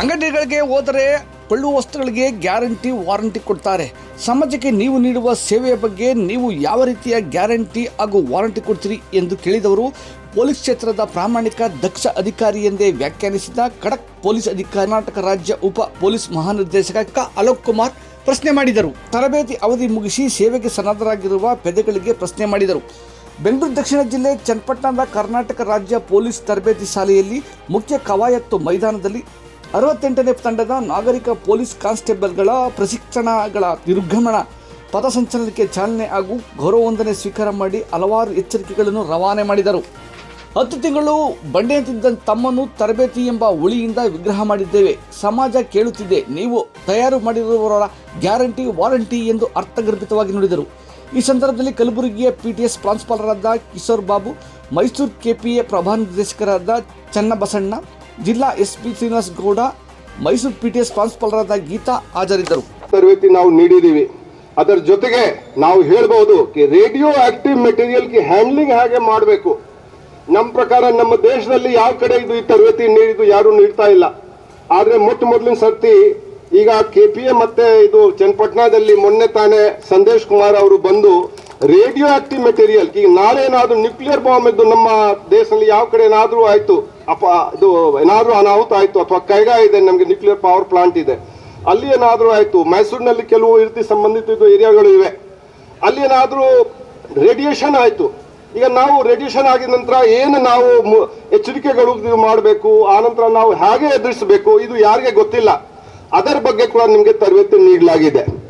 ಅಂಗಡಿಗಳಿಗೆ ಹೋದರೆ ಕೊಳ್ಳುವ ವಸ್ತುಗಳಿಗೆ ಗ್ಯಾರಂಟಿ, ವಾರಂಟಿ ಕೊಡ್ತಾರೆ. ಸಮಾಜಕ್ಕೆ ನೀವು ನೀಡುವ ಸೇವೆಯ ಬಗ್ಗೆ ನೀವು ಯಾವ ರೀತಿಯ ಗ್ಯಾರಂಟಿ ಹಾಗೂ ವಾರಂಟಿ ಕೊಡ್ತೀರಿ ಎಂದು ಕೇಳಿದವರು ಪೊಲೀಸ್ ಕ್ಷೇತ್ರದ ಪ್ರಾಮಾಣಿಕ ದಕ್ಷ ಅಧಿಕಾರಿ ಎಂದೇ ವ್ಯಾಖ್ಯಾನಿಸಿದ ಖಡಕ್ ಪೊಲೀಸ್ ಅಧಿಕಾರಿ, ಕರ್ನಾಟಕ ರಾಜ್ಯ ಉಪ ಪೊಲೀಸ್ ಮಹಾನಿರ್ದೇಶಕ ಕ. ಅಲೋಕ್ ಕುಮಾರ್ ಪ್ರಶ್ನೆ ಮಾಡಿದರು. ತರಬೇತಿ ಅವಧಿ ಮುಗಿಸಿ ಸೇವೆಗೆ ಸನ್ನದ್ಧರಾಗಿರುವ ಪೆದೆಗಳಿಗೆ ಪ್ರಶ್ನೆ ಮಾಡಿದರು. ಬೆಂಗಳೂರು ದಕ್ಷಿಣ ಜಿಲ್ಲೆ ಚನ್ನಪಟ್ಟಣದ ಕರ್ನಾಟಕ ರಾಜ್ಯ ಪೊಲೀಸ್ ತರಬೇತಿ ಶಾಲೆಯಲ್ಲಿ ಮುಖ್ಯ ಕವಾಯತ್ತು ಮೈದಾನದಲ್ಲಿ ಅರವತ್ತೆಂಟನೇ ತಂಡದ ನಾಗರಿಕ ಪೊಲೀಸ್ ಕಾನ್ಸ್ಟೇಬಲ್ಗಳ ಪ್ರಶಿಕ್ಷಣಗಳ ನಿರ್ಗಮನ ಪಥಸಂಚಲನಕ್ಕೆ ಚಾಲನೆ ಹಾಗೂ ಗೌರವ ವಂದನೆ ಸ್ವೀಕಾರ ಮಾಡಿ ಹಲವಾರು ಎಚ್ಚರಿಕೆಗಳನ್ನು ರವಾನೆ ಮಾಡಿದರು. ಹತ್ತು ತಿಂಗಳು ಬಂಡೆಯಂತಿದ್ದ ತಮ್ಮನ್ನು ತರಬೇತಿ ಎಂಬ ಉಳಿಯಿಂದ ವಿಗ್ರಹ ಮಾಡಿದ್ದೇವೆ. ಸಮಾಜ ಕೇಳುತ್ತಿದೆ. ನೀವು ತಯಾರು ಮಾಡಿರುವವರ ಗ್ಯಾರಂಟಿ, ವಾರಂಟಿ ಎಂದು ಅರ್ಥಗರ್ಭಿತವಾಗಿ ನುಡಿದರು. ಈ ಸಂದರ್ಭದಲ್ಲಿ ಕಲಬುರಗಿಯ ಪಿಟಿಎಸ್ ಪ್ರಾಂಶುಪಾಲರಾದ ಕಿಶೋರ್ ಬಾಬು, ಮೈಸೂರು ಕೆಪಿಎ ಪ್ರಧಾನ ನಿರ್ದೇಶಕರಾದ ಚನ್ನಬಸಣ್ಣ ಜಿಲ್ಲಾ ಎಸ್ಪಿ ಶ್ರೀನಿವಾಸ್ ಗೌಡ, ಮೈಸೂರು ಪಿಟಿಎಸ್ ಪ್ರಾಂಶುಪಾಲರಾದ ಗೀತಾ ಹಾಜರಿದ್ದರು. ತರಬೇತಿ ನಾವು ನೀಡಿದೀವಿ ಅದರ ಜೊತೆಗೆ ನಾವು ಹೇಳಬಹುದು ರೇಡಿಯೋ ಆಕ್ಟಿವ್ ಮೆಟೀರಿಯಲ್ಗೆ ಹ್ಯಾಂಡ್ಲಿಂಗ್ ಹೇಗೆ ಮಾಡಬೇಕು. ನಮ್ಮ ಪ್ರಕಾರ ನಮ್ಮ ದೇಶದಲ್ಲಿ ಯಾವ ಕಡೆ ಇದು ಈ ತರಬೇತಿ ನೀಡಿದ್ದು ಯಾರು ನೀಡ್ತಾ ಇಲ್ಲ. ಆದ್ರೆ ಮೊಟ್ಟ ಮೊದಲಿನ ಸರ್ತಿ ಈಗ ಕೆ ಪಿ ಎ ಮತ್ತೆ ಇದು ಚನ್ನಪಟ್ಟಣದಲ್ಲಿ ಮೊನ್ನೆ ತಾನೇ ಸಂದೇಶ್ ಕುಮಾರ್ ಅವರು ಬಂದು ರೇಡಿಯೋ ಆಕ್ಟಿವ್ ಮೆಟೀರಿಯಲ್ ಈಗ ನಾಳೆ ಏನಾದರೂ ನ್ಯೂಕ್ಲಿಯರ್ ಬಾಂಬ್ ಇದ್ದು ನಮ್ಮ ದೇಶದಲ್ಲಿ ಯಾವ ಕಡೆ ಏನಾದರೂ ಆಯಿತು, ಅಪ, ಇದು ಏನಾದರೂ ಅನಾಹುತ ಆಯಿತು ಅಥವಾ ಕೈಗಾ ಇದೆ, ನಮಗೆ ನ್ಯೂಕ್ಲಿಯರ್ ಪವರ್ ಪ್ಲಾಂಟ್ ಇದೆ. ಅಲ್ಲಿ ಏನಾದರೂ ಆಯಿತು, ಮೈಸೂರಿನಲ್ಲಿ ಕೆಲವು ರೀತಿ ಸಂಬಂಧಿತ ಏರಿಯಾಗಳು ಇವೆ. ಅಲ್ಲಿ ಏನಾದರೂ ರೇಡಿಯೇಷನ್ ಆಯಿತು. ಈಗ ನಾವು ರೇಡಿಯೇಷನ್ ಆಗಿದ ನಂತರ ಏನು ನಾವು ಎಚ್ಚರಿಕೆಗಳು ಮಾಡಬೇಕು, ಆ ನಂತರ ನಾವು ಹೇಗೆ ಎದುರಿಸಬೇಕು, ಇದು ಯಾರಿಗೆ ಗೊತ್ತಿಲ್ಲ. ಅದರ ಬಗ್ಗೆ ಕೂಡ ನಿಮಗೆ ತರಬೇತಿ ನೀಡಲಾಗಿದೆ.